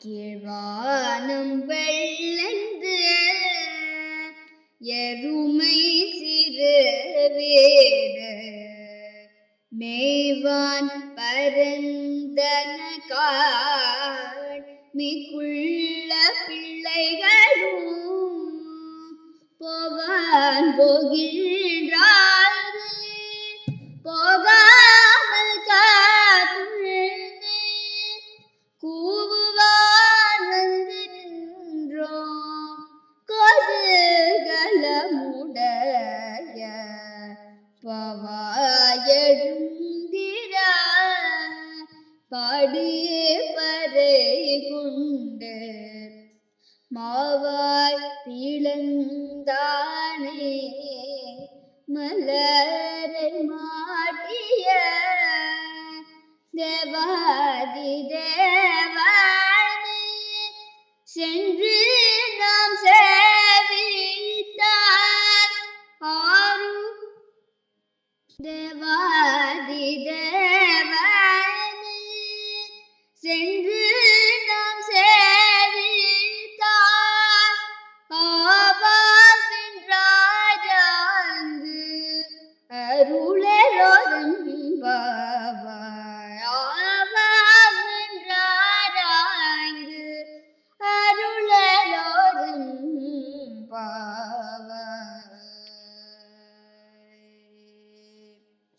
கீழ்வானம் வெள்ளந்து எருமை சிறு வீடு மேவான் பரந்தன காட் மிகுள்ள பிள்ளைகளும் போவான் போகில் பவாயழுந்திரா படியே பறை கொண்டு மாவாய் பிளந்தானே மலரை மாட்டிய தேவாதி தேவானே. சென்று நாம் சேவித்தார் தேவாதி தேவானே